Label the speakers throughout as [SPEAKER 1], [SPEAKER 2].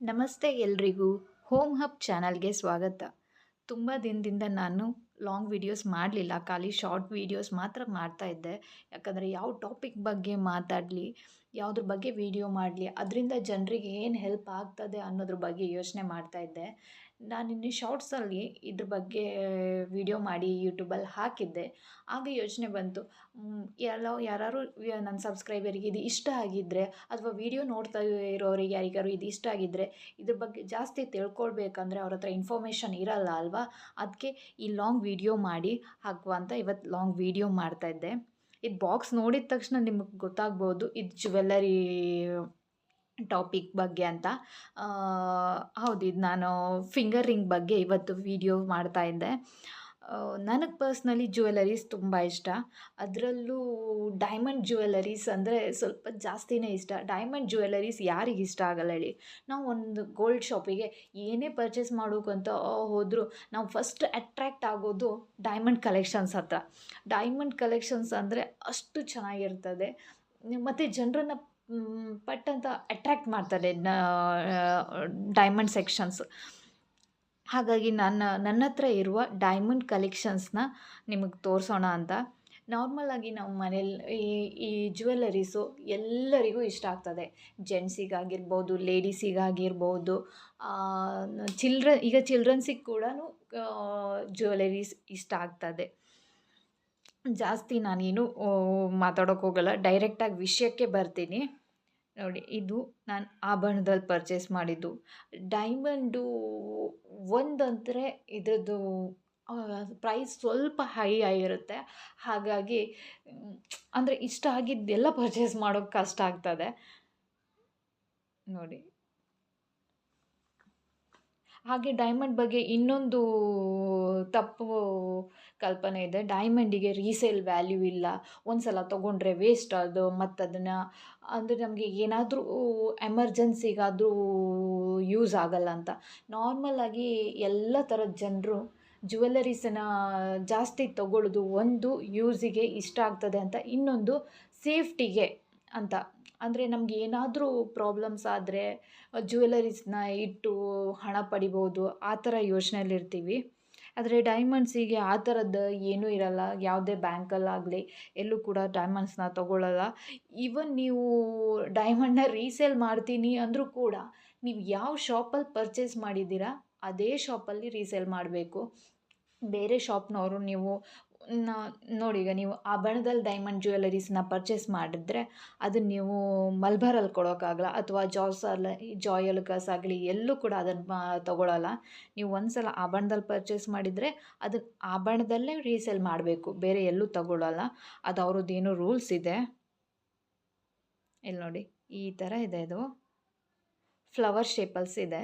[SPEAKER 1] ನಮಸ್ತೆ ಎಲ್ರಿಗೂ. Home hub ಚಾನಲ್ಗೆ ಸ್ವಾಗತ. ತುಂಬ ದಿನದಿಂದ ನಾನು ಲಾಂಗ್ ವಿಡಿಯೋಸ್ ಮಾಡಲಿಲ್ಲ. ಖಾಲಿ ಶಾರ್ಟ್ ವೀಡಿಯೋಸ್ ಮಾತ್ರ ಮಾಡ್ತಾ ಇದ್ದೆ. ಯಾಕಂದರೆ ಯಾವ ಟಾಪಿಕ್ ಬಗ್ಗೆ ಮಾತಾಡಲಿ, ಯಾವುದ್ರ ಬಗ್ಗೆ ವಿಡಿಯೋ ಮಾಡಲಿ, ಅದರಿಂದ ಜನರಿಗೆ ಏನು ಹೆಲ್ಪ್ ಆಗ್ತದೆ ಅನ್ನೋದ್ರ ಬಗ್ಗೆ ಯೋಚನೆ ಮಾಡ್ತಾ ಇದ್ದೆ. ನಾನು ಇನ್ನು ಶಾರ್ಟ್ಸಲ್ಲಿ ಇದ್ರ ಬಗ್ಗೆ ವಿಡಿಯೋ ಮಾಡಿ ಯೂಟ್ಯೂಬಲ್ಲಿ ಹಾಕಿದ್ದೆ. ಆಗ ಯೋಚನೆ ಬಂತು ಎಲ್ಲೋ ಯಾರು ನನ್ನ ಸಬ್ಸ್ಕ್ರೈಬರಿಗೆ ಇದು ಇಷ್ಟ ಆಗಿದ್ದರೆ ಅಥವಾ ವಿಡಿಯೋ ನೋಡ್ತಾ ಇರೋರಿಗೆ ಯಾರಿಗಾರು ಇದು ಇಷ್ಟ ಆಗಿದ್ದರೆ ಇದ್ರ ಬಗ್ಗೆ ಜಾಸ್ತಿ ತಿಳ್ಕೊಳ್ಬೇಕಂದ್ರೆ ಅವ್ರ ಹತ್ರ ಇನ್ಫಾರ್ಮೇಷನ್ ಇರಲ್ಲ ಅಲ್ವಾ? ಅದಕ್ಕೆ ಈ ಲಾಂಗ್ ವೀಡಿಯೋ ಮಾಡಿ ಹಾಕುವ ಅಂತ ಇವತ್ತು ಲಾಂಗ್ ವೀಡಿಯೋ ಮಾಡ್ತಾಯಿದ್ದೆ ಇದು ಬಾಕ್ಸ್ ನೋಡಿದ ತಕ್ಷಣ ನಿಮಗೆ ಗೊತ್ತಾಗ್ಬೋದು, ಇದು ಜ್ಯುವೆಲ್ಲರಿ ಟಾಪಿಕ್ ಬಗ್ಗೆ ಅಂತ. ಹೌದು, ಇದು ನಾನು ಫಿಂಗರ್ ರಿಂಗ್ ಬಗ್ಗೆ ಇವತ್ತು ವಿಡಿಯೋ ಮಾಡ್ತಾ ಇದ್ದೆ. ನನಗೆ ಪರ್ಸ್ನಲಿ ಜ್ಯುವೆಲರೀಸ್ ತುಂಬ ಇಷ್ಟ. ಅದರಲ್ಲೂ ಡೈಮಂಡ್ ಜ್ಯುವೆಲರೀಸ್ ಅಂದರೆ ಸ್ವಲ್ಪ ಜಾಸ್ತಿನೇ ಇಷ್ಟ. ಡೈಮಂಡ್ ಜ್ಯುವೆಲರೀಸ್ ಯಾರಿಗೆ ಇಷ್ಟ ಆಗಲ್ಲ ಹೇಳಿ. ನಾವು ಒಂದು ಗೋಲ್ಡ್ ಶಾಪಿಗೆ ಏನೇ ಪರ್ಚೇಸ್ ಮಾಡೋಕ್ಕಂತ ಹೋದರೂ ನಾವು ಫಸ್ಟ್ ಅಟ್ರ್ಯಾಕ್ಟ್ ಆಗೋದು ಡೈಮಂಡ್ ಕಲೆಕ್ಷನ್ಸ್ ಹತ್ರ. ಡೈಮಂಡ್ ಕಲೆಕ್ಷನ್ಸ್ ಅಂದರೆ ಅಷ್ಟು ಚೆನ್ನಾಗಿರ್ತದೆ. ಮತ್ತು ಜನರನ್ನು ಪಟ್ ಅಂತ ಅಟ್ರ್ಯಾಕ್ಟ್ ಮಾಡ್ತಾರೆ ಡೈಮಂಡ್ ಸೆಕ್ಷನ್ಸ್ ಹಾಗಾಗಿ ನನ್ನ ನನ್ನ ಹತ್ರ ಇರುವ ಡೈಮಂಡ್ ಕಲೆಕ್ಷನ್ಸ್ನ ನಿಮಗೆ ತೋರಿಸೋಣ ಅಂತ. ನಾರ್ಮಲಾಗಿ ನಾವು ಮನೇಲಿ, ಈ ಈ ಜ್ಯುವೆಲ್ಲರೀಸು ಎಲ್ಲರಿಗೂ ಇಷ್ಟ ಆಗ್ತದೆ. ಜೆಂಟ್ಸಿಗಾಗಿರ್ಬೋದು ಲೇಡೀಸಿಗಾಗಿರ್ಬೋದು ಚಿಲ್ಡ್ರ ಈಗ ಚಿಲ್ಡ್ರನ್ಸಿಗೆ ಕೂಡ ಜ್ಯುವೆಲರೀಸ್ ಇಷ್ಟ ಆಗ್ತದೆ. ಜಾಸ್ತಿ ನಾನೇನು ಮಾತಾಡೋಕ್ಕೋಗಲ್ಲ ಡೈರೆಕ್ಟಾಗಿ ವಿಷಯಕ್ಕೆ ಬರ್ತೀನಿ. ನೋಡಿ, ಇದು ನಾನು ಆಭರಣದಲ್ಲಿ ಪರ್ಚೇಸ್ ಮಾಡಿದ್ದು. ಡೈಮಂಡು ಒಂದಂದರೆ ಇದರದ್ದು ಪ್ರೈಸ್ ಸ್ವಲ್ಪ ಹೈ ಆಗಿರುತ್ತೆ. ಹಾಗಾಗಿ ಅಂದರೆ ಇಷ್ಟ ಆಗಿದ್ದೆಲ್ಲ ಪರ್ಚೇಸ್ ಮಾಡೋಕ್ಕೆ ಕಷ್ಟ ಆಗ್ತದೆ. ನೋಡಿ. ಹಾಗೆ ಡೈಮಂಡ್ ಬಗ್ಗೆ ಇನ್ನೊಂದು ತಪ್ಪು ಕಲ್ಪನೆ ಇದೆ. ಡೈಮಂಡಿಗೆ ರೀಸೇಲ್ ವ್ಯಾಲ್ಯೂ ಇಲ್ಲ. ಒಂದು ಸಲ ತೊಗೊಂಡ್ರೆ ವೇಸ್ಟ್ ಅದು ಮತ್ತು ಅದನ್ನು ಅಂದರೆ ನಮಗೆ ಏನಾದರೂ ಎಮರ್ಜೆನ್ಸಿಗಾದರೂ ಯೂಸ್ ಆಗಲ್ಲ ಅಂತ. ನಾರ್ಮಲಾಗಿ ಎಲ್ಲ ಥರದ ಜನರು ಜ್ಯುವೆಲರೀಸನ್ನು ಜಾಸ್ತಿ ತಗೊಳ್ಳೋದು ಒಂದು ಯೂಸಿಗೆ ಇಷ್ಟ ಆಗ್ತದೆ ಅಂತ ಇನ್ನೊಂದು ಸೇಫ್ಟಿಗೆ ಅಂತ. ಅಂದರೆ ನಮ್ಗೆ ಏನಾದರೂ ಪ್ರಾಬ್ಲಮ್ಸ್ ಆದರೆ ಜ್ಯುವೆಲರೀಸ್ನ ಇಟ್ಟು ಹಣ ಪಡಿಬೋದು, ಆ ಥರ ಯೋಚನೆಯಲ್ಲಿರ್ತೀವಿ ಆದರೆ ಡೈಮಂಡ್ಸಿಗೆ ಆ ಥರದ್ದು ಏನೂ ಇರಲ್ಲ, ಯಾವುದೇ ಬ್ಯಾಂಕಲ್ಲಾಗಲಿ ಎಲ್ಲೂ ಕೂಡ ಡೈಮಂಡ್ಸ್ನ ತೊಗೊಳ್ಳಲ್ಲ ಈವನ್ ನೀವು ಡೈಮಂಡ್ನ ರೀಸೇಲ್ ಮಾಡ್ತೀನಿ ಅಂದರೂ ಕೂಡ ನೀವು ಯಾವ ಶಾಪಲ್ಲಿ ಪರ್ಚೇಸ್ ಮಾಡಿದ್ದೀರಾ, ಅದೇ ಶಾಪಲ್ಲಿ ರೀಸೇಲ್ ಮಾಡಬೇಕು. ಬೇರೆ ಶಾಪ್ನವರು ನೀವು ನೋಡಿ ಈಗ ನೀವು ಆಭರಣದಲ್ಲಿ ಡೈಮಂಡ್ ಜ್ಯುವೆಲರೀಸ್ನ ಪರ್ಚೇಸ್ ಮಾಡಿದ್ರೆ ಅದನ್ನು ನೀವು ಮಲ್ಬಾರಲ್ಲಿ ಕೊಡೋಕ್ಕಾಗಲ್ಲ ಅಥವಾ ಜಾಸಲ್ಲಿ ಜಾಯಲ್ಕಸ್ ಆಗಲಿ ಎಲ್ಲೂ ಕೂಡ ಅದನ್ನು ತೊಗೊಳಲ್ಲ. ನೀವು ಒಂದು ಸಲ ಆಭರಣದಲ್ಲಿ ಪರ್ಚೇಸ್ ಮಾಡಿದರೆ ಅದು ಆಭರಣದಲ್ಲೇ ರೀಸೇಲ್ ಮಾಡಬೇಕು. ಬೇರೆ ಎಲ್ಲೂ ತಗೊಳ್ಳಲ್ಲ ಅದು ಅವ್ರದ್ದೇನೋ ರೂಲ್ಸ್ ಇದೆ. ಇಲ್ಲಿ ನೋಡಿ, ಈ ಥರ ಇದೆ ಇದು. ಫ್ಲವರ್ ಶೇಪಲ್ಸ್ ಇದೆ.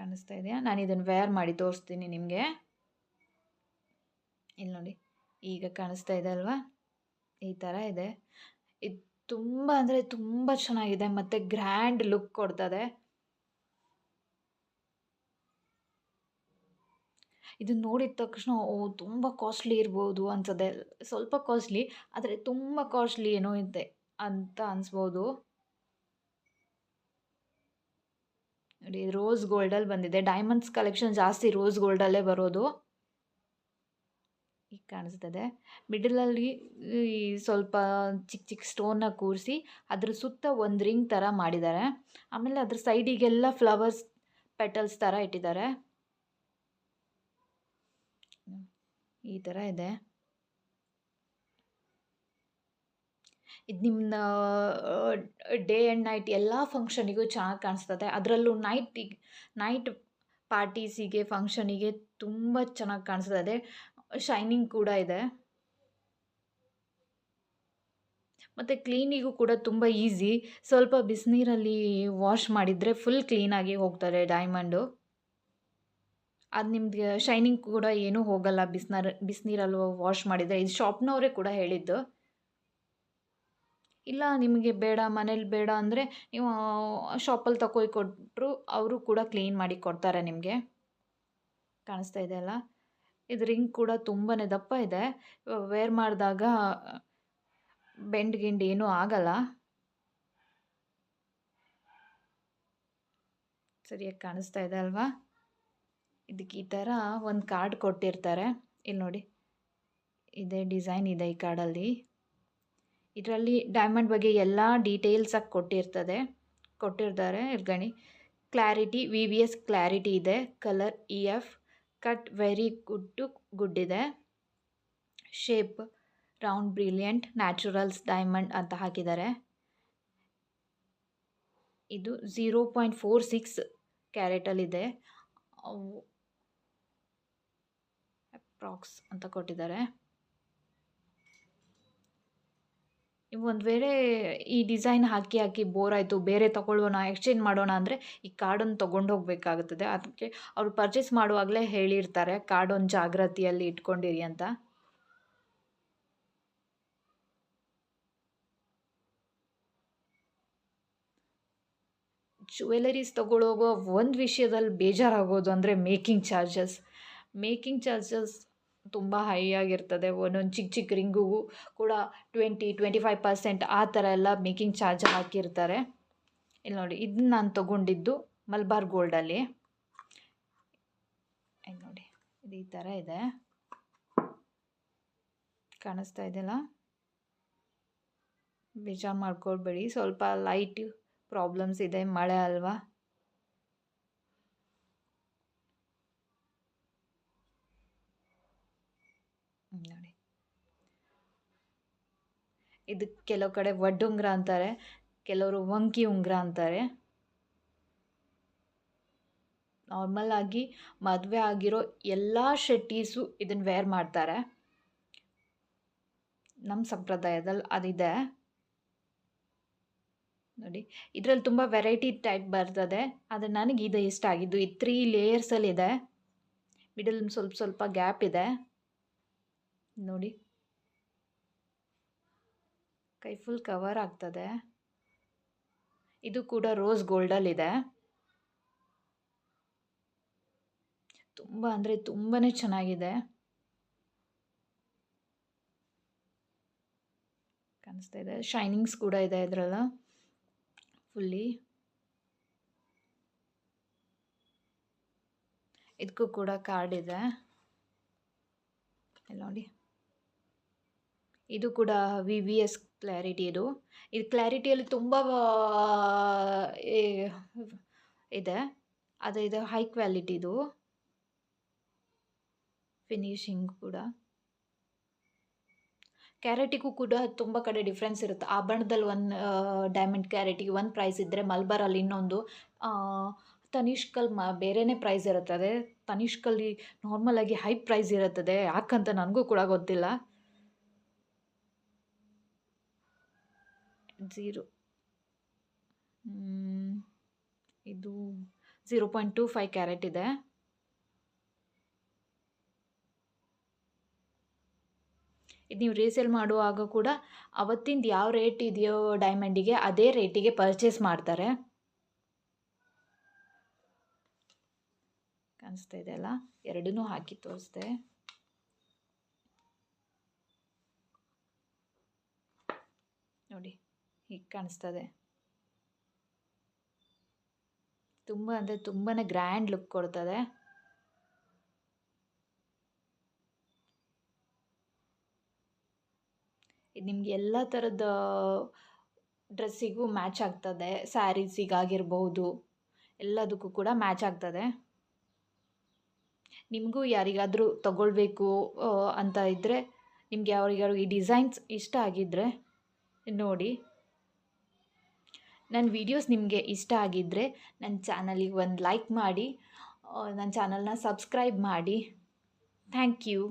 [SPEAKER 1] ಕಾಣಿಸ್ತಾ ಇದೆಯಾ ನಾನು ಇದನ್ನು ವೇರ್ ಮಾಡಿ ತೋರಿಸ್ತೀನಿ ನಿಮಗೆ. ಇಲ್ಲಿ ನೋಡಿ, ಈಗ ಕಾಣಿಸ್ತಾ ಇದೆ ಅಲ್ವಾ? ಈ ಥರ ಇದೆ. ಇದು ತುಂಬ ಅಂದರೆ ತುಂಬ ಚೆನ್ನಾಗಿದೆ, ಮತ್ತು ಗ್ರ್ಯಾಂಡ್ ಲುಕ್ ಕೊಡ್ತದೆ. ಇದನ್ನು ನೋಡಿದ ತಕ್ಷಣ, ಓ, ತುಂಬ ಕಾಸ್ಟ್ಲಿ ಇರ್ಬೋದು ಅನ್ಸದೆ ಸ್ವಲ್ಪ ಕಾಸ್ಟ್ಲಿ ಆದರೆ ತುಂಬ ಕಾಸ್ಟ್ಲಿ ಏನೋ ಇದೆ ಅಂತ ಅನಿಸ್ಬೋದು. ನೋಡಿ ರೋಸ್ ಗೋಲ್ಡಲ್ಲಿ ಬಂದಿದೆ. ಡೈಮಂಡ್ಸ್ ಕಲೆಕ್ಷನ್ ಜಾಸ್ತಿ ರೋಸ್ ಗೋಲ್ಡಲ್ಲೇ ಬರೋದು. ಈಗ ಕಾಣಿಸ್ತದೆ. ಮಿಡಲಲ್ಲಿ ಈ ಸ್ವಲ್ಪ ಚಿಕ್ಕ ಚಿಕ್ಕ ಸ್ಟೋನ್ನ ಕೂರಿಸಿ ಅದ್ರ ಸುತ್ತ ಒಂದು ರಿಂಗ್ ಥರ ಮಾಡಿದ್ದಾರೆ. ಆಮೇಲೆ ಅದ್ರ ಸೈಡಿಗೆಲ್ಲ ಫ್ಲವರ್ಸ್ ಪೆಟಲ್ಸ್ ಥರ ಇಟ್ಟಿದ್ದಾರೆ. ಈ ಥರ ಇದೆ. ಇದು ನಿಮ್ಮ ಡೇ ಆ್ಯಂಡ್ ನೈಟ್ ಎಲ್ಲ ಫಂಕ್ಷನಿಗೂ ಚೆನ್ನಾಗಿ ಕಾಣಿಸ್ತದೆ. ಅದರಲ್ಲೂ ನೈಟಿಗೆ ನೈಟ್ ಪಾರ್ಟೀಸಿಗೆ ಫಂಕ್ಷನಿಗೆ ತುಂಬ ಚೆನ್ನಾಗಿ ಕಾಣಿಸ್ತದೆ. ಶೈನಿಂಗ್ ಕೂಡ ಇದೆ. ಮತ್ತು ಕ್ಲೀನಿಗೂ ಕೂಡ ತುಂಬ ಈಸಿ ಸ್ವಲ್ಪ ಬಿಸಿನೀರಲ್ಲಿ ವಾಶ್ ಮಾಡಿದರೆ ಫುಲ್ ಕ್ಲೀನಾಗಿ ಹೋಗ್ತಾರೆ ಡೈಮಂಡು ಅದು ನಿಮಗೆ ಶೈನಿಂಗ್ ಕೂಡ ಏನೂ ಹೋಗಲ್ಲ. ಬಿಸ್ನರ್ ಬಿಸಿನೀರಲ್ಲಿ ವಾಶ್ ಮಾಡಿದರೆ. ಇದು ಶಾಪ್ನವರೇ ಕೂಡ ಹೇಳಿದ್ದು. ಇಲ್ಲ ನಿಮಗೆ ಬೇಡ, ಮನೇಲಿ ಬೇಡ ಅಂದರೆ ನೀವು ಶಾಪಲ್ಲಿ ತಗೊಯ್ ಕೊಟ್ಟರು ಅವರು ಕೂಡ ಕ್ಲೀನ್ ಮಾಡಿ ಕೊಡ್ತಾರೆ ನಿಮಗೆ. ಕಾಣಿಸ್ತಾ ಇದೆ ಅಲ್ಲ? ಇದು ರಿಂಗ್ ಕೂಡ ತುಂಬಾ ದಪ್ಪ ಇದೆ. ವೇರ್ ಮಾಡಿದಾಗ, ಬೆಂಡ್ ಗಿಂಡ್ ಏನೂ ಆಗಲ್ಲ. ಸರಿಯಾಗಿ ಕಾಣಿಸ್ತಾ ಇದೆ ಅಲ್ವಾ? ಇದಕ್ಕೆ ಈ ಥರ ಒಂದು ಕಾರ್ಡ್ ಕೊಟ್ಟಿರ್ತಾರೆ. ಇಲ್ಲಿ ನೋಡಿ, ಇದೇ ಡಿಸೈನ್ ಇದೆ ಈ ಕಾರ್ಡಲ್ಲಿ ಇದರಲ್ಲಿ ಡೈಮಂಡ್ ಬಗ್ಗೆ ಎಲ್ಲ ಡೀಟೇಲ್ಸಾಗಿ ಕೊಟ್ಟಿರ್ತದೆ. ಕೊಟ್ಟಿರ್ತಾರೆ ಇರ್ಗಣಿ clarity V V S clarity ಇದೆ. Colour E F cut very good to good ಇದೆ. Shape round brilliant naturals diamond ಅಂತ ಹಾಕಿದ್ದಾರೆ. ಇದು ಝೀರೋ ಪಾಯಿಂಟ್ ಫೋರ್ ಸಿಕ್ಸ್ ಕ್ಯಾರೆಟಲ್ಲಿದೆ ಅಪ್ರಾಕ್ಸ್ ಅಂತ ಕೊಟ್ಟಿದ್ದಾರೆ ನೀವು ಒಂದು ವೇಳೆ ಈ ಡಿಸೈನ್ ಹಾಕಿ ಹಾಕಿ ಬೋರ್ ಆಯಿತು, ಬೇರೆ ತೊಗೊಳ್ಳೋಣ ಎಕ್ಸ್ಚೇಂಜ್ ಮಾಡೋಣ ಅಂದರೆ ಈ ಕಾರ್ಡನ್ನು ತೊಗೊಂಡು ಹೋಗಬೇಕಾಗುತ್ತದೆ. ಅದಕ್ಕೆ ಅವರು ಪರ್ಚೇಸ್ ಮಾಡುವಾಗಲೇ ಹೇಳಿರ್ತಾರೆ ಕಾರ್ಡೊಂದು ಜಾಗ್ರತೆಯಲ್ಲಿ ಇಟ್ಕೊಂಡಿರಿ ಅಂತ. ಜ್ಯುವೆಲರೀಸ್ ತೊಗೊಳ್ಳೋವಾಗ ಒಂದು ವಿಷಯದಲ್ಲಿ ಬೇಜಾರಾಗೋದು ಅಂದರೆ ಮೇಕಿಂಗ್ ಚಾರ್ಜಸ್ ಮೇಕಿಂಗ್ ಚಾರ್ಜಸ್ ತುಂಬ ಹೈ ಆಗಿರ್ತದೆ. ಒಂದೊಂದು ಚಿಕ್ಕ ಚಿಕ್ಕ ರಿಂಗಿಗೂ ಕೂಡ ಟ್ವೆಂಟಿ ಟ್ವೆಂಟಿ ಫೈವ್ ಪರ್ಸೆಂಟ್ ಆ ಥರ ಎಲ್ಲ ಮೇಕಿಂಗ್ ಚಾರ್ಜ್ ಹಾಕಿರ್ತಾರೆ. ಇಲ್ಲಿ ನೋಡಿ ಇದನ್ನ ನಾನು ತೊಗೊಂಡಿದ್ದು ಮಲ್ಬಾರ್ ಗೋಲ್ಡಲ್ಲಿ ಇಲ್ಲಿ ನೋಡಿ, ಇದು ಈ ಥರ ಇದೆ. ಕಾಣಿಸ್ತಾ ಇದೆಯಲ್ಲ? ಬೇಜಾರು ಮಾಡ್ಕೊಳ್ಬೇಡಿ ಸ್ವಲ್ಪ ಲೈಟ್ ಪ್ರಾಬ್ಲಮ್ಸ್ ಇದೆ, ಮಳೆ ಅಲ್ವಾ ನೋಡಿ ಇದು ಕೆಲವು ಕಡೆ ವಡ್ಡುಂಗ್ರ ಅಂತಾರೆ, ಕೆಲವರು ವಂಕಿ ಉಂಗುರ ಅಂತಾರೆ. ನಾರ್ಮಲ್ ಆಗಿ ಮದುವೆ ಆಗಿರೋ ಎಲ್ಲ ಶೆಟ್ಟೀಸು ಇದನ್ನು ವೇರ್ ಮಾಡ್ತಾರೆ. ನಮ್ಮ ಸಂಪ್ರದಾಯದಲ್ಲಿ ಅದಿದೆ. ನೋಡಿ, ಇದರಲ್ಲಿ ತುಂಬ ವೆರೈಟಿ ಟೈಪ್ ಬರ್ತದೆ. ಆದರೆ ನನಗೆ ಇದು ಇಷ್ಟ ಆಗಿದ್ದು ಇದು ತ್ರೀ ಲೇಯರ್ಸಲ್ಲಿದೆ. ಮಿಡಲ್ ಸ್ವಲ್ಪ ಸ್ವಲ್ಪ ಗ್ಯಾಪ್ ಇದೆ. ನೋಡಿ. ಕೈ ಫುಲ್ ಕವರ್ ಆಗ್ತದೆ. ಇದು ಕೂಡ ರೋಸ್ ಗೋಲ್ಡಲ್ಲಿದೆ ತುಂಬ ಅಂದರೆ ತುಂಬಾ ಚೆನ್ನಾಗಿದೆ. ಕಾಣಿಸ್ತಾ ಇದೆ. ಶೈನಿಂಗ್ಸ್ ಕೂಡ ಇದೆ ಇದರಲ್ಲ. ಫುಲ್ಲಿ ಇದಕ್ಕೂ ಕೂಡ ಕಾರ್ಡ್ ಇದೆ. ನೋಡಿ. ಇದು ಕೂಡ ವಿ ವಿ ಎಸ್ ಕ್ಲಾರಿಟಿ ಇದು. ಇದು ಕ್ಲಾರಿಟಿಯಲ್ಲಿ ತುಂಬ ಇದೆ. ಅದು ಇದು ಹೈ ಕ್ವಾಲಿಟಿದು ಫಿನಿಶಿಂಗ್ ಕೂಡ. ಕ್ಯಾರೆಟಿಗೂ ಕೂಡ ತುಂಬ ಕಡೆ ಡಿಫ್ರೆನ್ಸ್ ಇರುತ್ತೆ. ಆಭರಣದಲ್ಲಿ ಒಂದು ಡೈಮಂಡ್ ಕ್ಯಾರೆಟಿಗೆ ಒಂದು ಪ್ರೈಸ್ ಇದ್ದರೆ ಮಲ್ಬಾರಲ್ಲಿ ಇನ್ನೊಂದು ತನಿಷ್ಕಲ್ಲಿ ಮ ಬೇರೆಯೇ ಪ್ರೈಸ್ ಇರುತ್ತದೆ. ತನಿಷ್ಕಲ್ಲಿ ನಾರ್ಮಲಾಗಿ ಹೈ ಪ್ರೈಸ್ ಇರುತ್ತದೆ. ಯಾಕಂತ ನನಗೂ ಕೂಡ ಗೊತ್ತಿಲ್ಲ. ಝೀರೋ ಇದು zero point two five carat ಇದೆ. ಇದು ನೀವು ರೀಸೇಲ್ ಮಾಡುವಾಗ ಕೂಡ ಅವತ್ತಿಂದ ಯಾವ ರೇಟ್ ಇದೆಯೋ ಡೈಮಂಡಿಗೆ ಅದೇ ರೇಟಿಗೆ ಪರ್ಚೇಸ್ ಮಾಡ್ತಾರೆ. ಕಾಣಿಸ್ತಾ ಇದೆ ಅಲ್ಲ? ಎರಡನ್ನೂ ಹಾಕಿ ತೋರಿಸ್ದೆ. ನೋಡಿ ಹೀಗೆ ಕಾಣಿಸ್ತದೆ. ತುಂಬ ಅಂದರೆ ತುಂಬಾ ಗ್ರ್ಯಾಂಡ್ ಲುಕ್ ಕೊಡ್ತದೆ. ಇದು ನಿಮ್ಗೆ ಎಲ್ಲ ಥರದ ಡ್ರೆಸ್ಸಿಗೂ ಮ್ಯಾಚ್ ಆಗ್ತದೆ. ಸ್ಯಾರೀಸಿಗಾಗಿರ್ಬೋದು ಎಲ್ಲದಕ್ಕೂ ಕೂಡ ಮ್ಯಾಚ್ ಆಗ್ತದೆ. ನಿಮಗೂ ಯಾರಿಗಾದರೂ ತಗೊಳ್ಬೇಕು ಅಂತ ಇದ್ದರೆ ನಿಮಗೆ ಯಾರಿಗಾರು ಈ ಡಿಸೈನ್ಸ್ ಇಷ್ಟ ಆಗಿದ್ದರೆ ನೋಡಿ. ನನ್ನ ವೀಡಿಯೋಸ್ ನಿಮಗೆ ಇಷ್ಟ ಆಗಿದ್ದರೆ ನನ್ನ ಚಾನಲಿಗೆ ಒಂದು ಲೈಕ್ ಮಾಡಿ ನನ್ನ ಚಾನಲ್ನ ಸಬ್ಸ್ಕ್ರೈಬ್ ಮಾಡಿ. Thank you